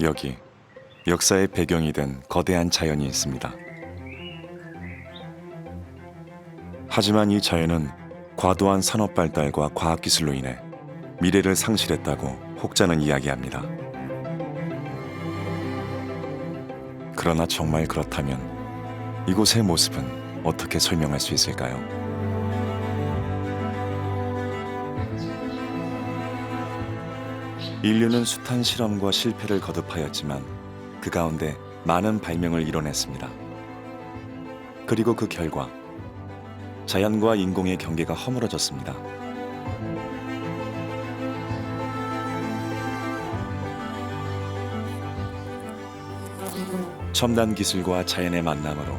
여기 역사의 배경이 된 거대한 자연이 있습니다. 하지만 이 자연은 과도한 산업 발달과 과학 기술로 인해 미래를 상실했다고 혹자는 이야기합니다. 그러나 정말 그렇다면 이곳의 모습은 어떻게 설명할 수 있을까요? 인류는 숱한 실험과 실패를 거듭하였지만 그 가운데 많은 발명을 이뤄냈습니다. 그리고 그 결과 자연과 인공의 경계가 허물어졌습니다. 첨단 기술과 자연의 만남으로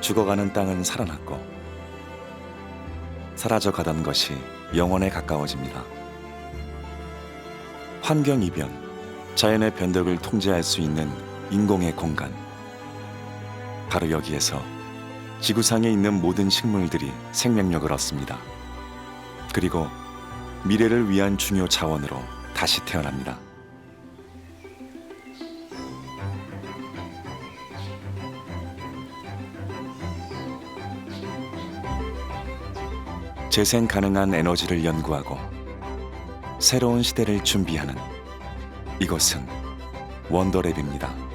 죽어가는 땅은 살아났고 사라져 가던 것이 영원에 가까워집니다. 환경 이변, 자연의 변덕을 통제할 수 있는 인공의 공간. 바로 여기에서 지구상에 있는 모든 식물들이 생명력을 얻습니다. 그리고 미래를 위한 중요 자원으로 다시 태어납니다. 재생 가능한 에너지를 연구하고 새로운 시대를 준비하는 이것은 원더랩입니다.